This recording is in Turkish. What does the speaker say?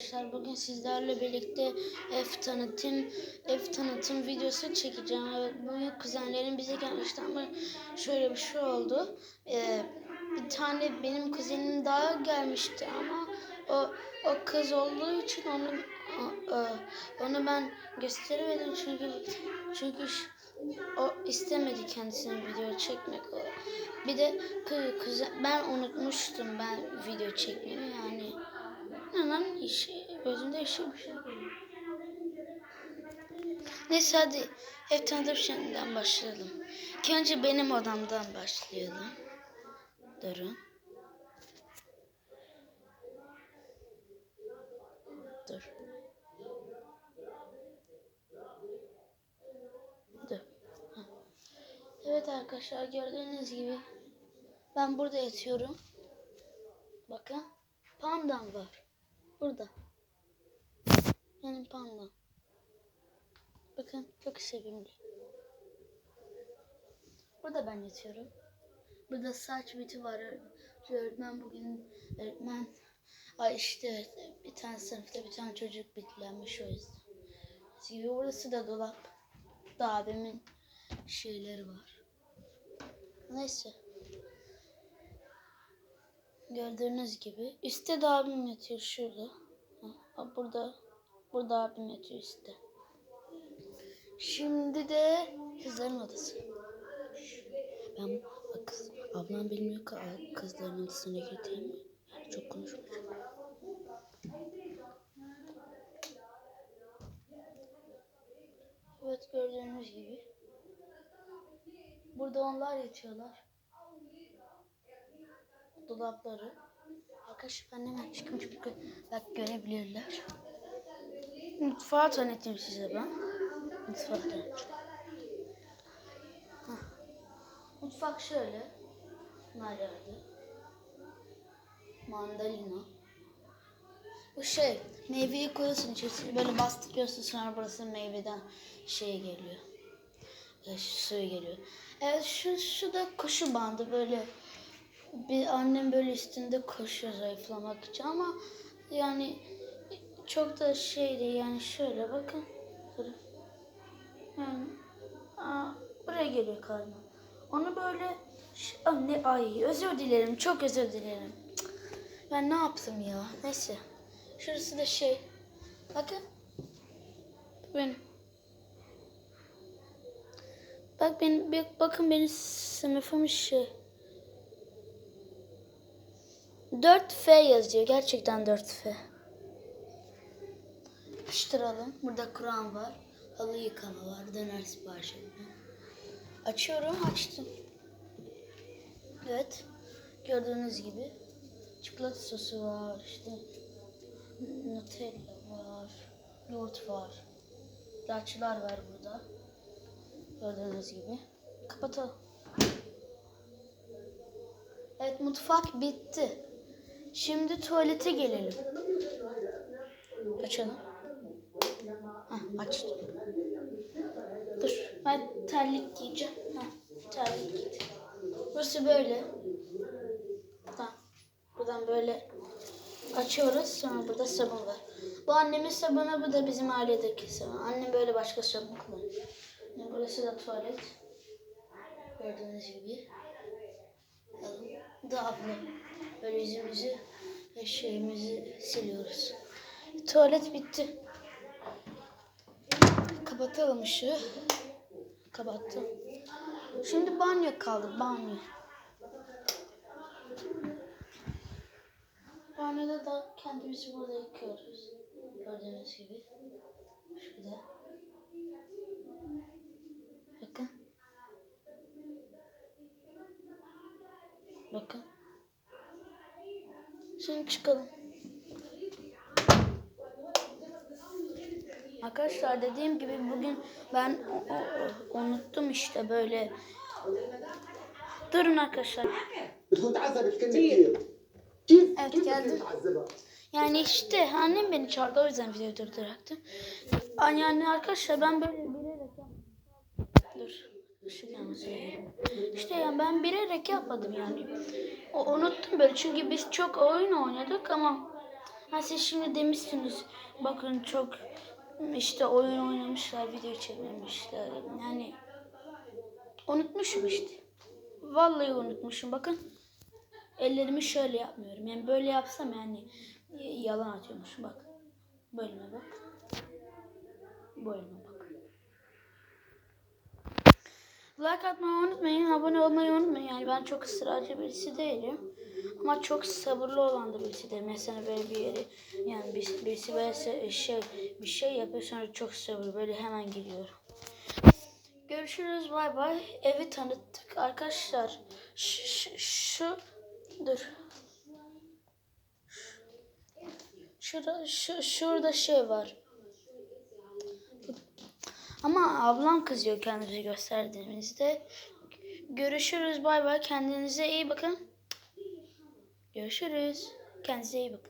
Arkadaşlar bugün sizlerle birlikte ev tanıtım ev tanıtım videosu çekeceğim. Bugün kuzenlerim bize gelmişti ama şöyle bir şey oldu. Ee, bir tane benim kuzenim daha gelmişti ama o o kız olduğu için onu o- onu ben gösteremedim çünkü çünkü o istemedi kendisine video çekmek. O. Bir de kuzen ben unutmuştum ben video çekmeyi yani. İşi, gözümde işi bir şey. Neyse hadi ev tanıtım şeyinden başlayalım. İlk önce benim odamdan başlayalım. Durun. Dur. Dur. Evet arkadaşlar gördüğünüz gibi ben burada yatıyorum. Bakın pandam var. Burada. Benim pandam. Bakın çok sevimli. Burada ben yatıyorum. Burada saç biti var. Öğretmen bugün öğretmen ay işte bir tane sınıfta bir tane çocuk bitlenmiş o yüzden. Gibi burası da dolap. Da abimin şeyleri var. Neyse. Gördüğünüz gibi. Üstte de abim yatıyor şurada. Ha, burada. Burada abim yatıyor üstte. Şimdi de kızların odası. Ben bak kız, ablam bilmiyor ki kızların odasına girdiğimi. Yani çok konuşmayacağım. Evet gördüğünüz gibi. Burada onlar yatıyorlar. Dolapları. Arkadaşlar ben hemen çıkayım çünkü belki görebilirler. Mutfağı tanıtayım size ben. Mutfağı tanıtayım. Mutfak şöyle. Bunlar yerde. Mandalina. Bu şey, meyveyi koyuyorsun içerisine böyle bastırıyorsun sonra burası meyveden şey geliyor. E, suyu geliyor. Evet şu, şu da koşu bandı böyle bir annem böyle üstünde koşuyor zayıflamak için ama yani çok da şey değil yani şöyle bakın. Yani aa, buraya geliyor karnım. Onu böyle ş- Aa, ne ay özür dilerim çok özür dilerim. Ben ne yaptım ya? Neyse. Şurası da şey. Bakın. Benim. Bak bak- bakın benim sınıfım şey. 4F yazıyor. Gerçekten 4F. Yapıştıralım. Burada Kur'an var. Halı yıkama var. Döner sipariş etme. Açıyorum. Açtım. Evet. Gördüğünüz gibi. Çikolata sosu var. işte Nutella var. Yoğurt var. Laçılar var burada. Gördüğünüz gibi. Kapatalım. Evet mutfak bitti. Şimdi tuvalete gelelim. Açalım. Hah, açtım. Dur ben terlik giyeceğim. Hah, terlik giydim. Burası böyle. Buradan, buradan böyle açıyoruz. Sonra burada sabun var. Bu annemin sabunu, bu da bizim ailedeki sabun. Annem böyle başka sabun kullanıyor. Yani burası da tuvalet. Gördüğünüz gibi. Da abla. Böyle yüzümüzü ve şeyimizi siliyoruz. Tuvalet bitti. Kapatalım ışığı. Kapattım. Şimdi banyo kaldı. Banyo. Banyoda da kendimizi burada yıkıyoruz. Gördüğünüz gibi. Şurada. Bakın. Bakın. Şimdi çıkalım. Arkadaşlar dediğim gibi bugün ben unuttum işte böyle. Durun arkadaşlar. Evet geldim. Yani işte annem beni çağırdı o yüzden videoyu durduracaktım. Yani arkadaşlar ben böyle bilerek Dur. İşte yani ben bilerek yapmadım yani. O unuttum böyle çünkü biz çok oyun oynadık ama Ha siz şimdi demişsiniz bakın çok işte oyun oynamışlar, video çekmemişler. Yani unutmuşum işte. Vallahi unutmuşum bakın. Ellerimi şöyle yapmıyorum. Yani böyle yapsam yani yalan atıyormuşum bak. Bölüme bak. Bölüme bak. Like atmayı unutmayın, abone olmayı unutmayın. Yani ben çok ısrarcı birisi değilim. Ama çok sabırlı olan da birisi de. Mesela böyle bir yeri, yani birisi, birisi böyle şey, bir şey yapıyor sonra çok sabır böyle hemen gidiyor. Görüşürüz bay bay. Evi tanıttık arkadaşlar. Şu, şu, şu dur. Şurada, şu, şurada şey var. Ama ablam kızıyor kendimizi gösterdiğimizde. Görüşürüz bay bay. Kendinize iyi bakın. Görüşürüz. Kendinize iyi bakın.